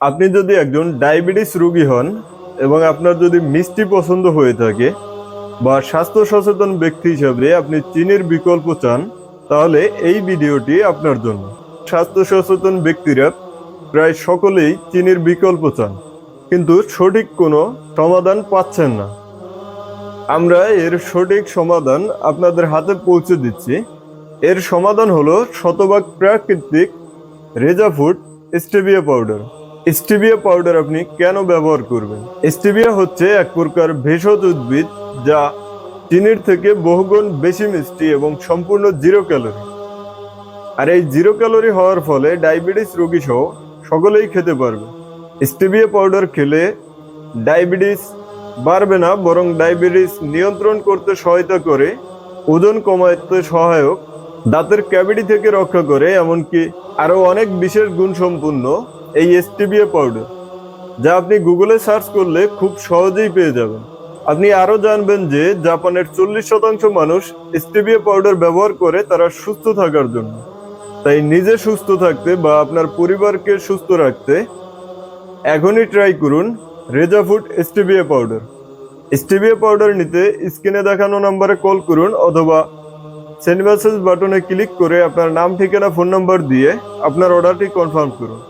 আপনি যদি একজন ডায়াবেটিস রোগী হন এবং আপনার যদি মিষ্টি পছন্দ হয়ে থাকে বা স্বাস্থ্য সচেতন ব্যক্তি হিসাবে আপনি চিনির বিকল্প চান, তাহলে এই ভিডিওটি আপনার জন্য। স্বাস্থ্য সচেতন ব্যক্তিরা প্রায় সকলেই চিনির বিকল্প চান, কিন্তু সঠিক কোনো সমাধান পাচ্ছেন না। আমরা এর সঠিক সমাধান আপনাদের হাতে পৌঁছে দিচ্ছি। এর সমাধান হলো শতভাগ প্রাকৃতিক Reza food stevia powder. Stevia powder আপনি কেন ব্যবহার করবেন? স্টেভিয়া হচ্ছে এক প্রকার ভেষজ উদ্ভিদ যা চিনির থেকে বহুগুণ বেশি মিষ্টি এবং সম্পূর্ণ জিরো ক্যালোরি আর এই জিরো ক্যালোরি হওয়ার ফলে ডায়াবেটিস রোগী সহ সকলেই খেতে পারবে। স্টেভিয়া পাউডার খেলে ডায়াবেটিস বাড়বে না, বরং ডায়াবেটিস নিয়ন্ত্রণ করতে সহায়তা করে, ওজন কমাতে সহায়ক, দাঁতের ক্যাভিটি থেকে রক্ষা করে, এমনকি আরও অনেক বিশেষ গুণ সম্পূর্ণ এই স্টেভিয়া পাউডার যা আপনি গুগলে সার্চ করলে খুব সহজেই পেয়ে যাবেন। আপনি আরও জানবেন যে জাপানের চল্লিশ শতাংশ মানুষ স্টেভিয়া পাউডার ব্যবহার করে তারা সুস্থ থাকার জন্য। তাই নিজে সুস্থ থাকতে বা আপনার পরিবারকে সুস্থ রাখতে এখনই ট্রাই করুন Reza food stevia powder stevia powder নিতে স্ক্রিনে দেখানো নম্বরে কল করুন অথবা সেন্ড মেসেজ বাটনে ক্লিক করে আপনার নাম, ঠিকানা ফোন নাম্বার দিয়ে আপনার অর্ডারটি কনফার্ম করুন।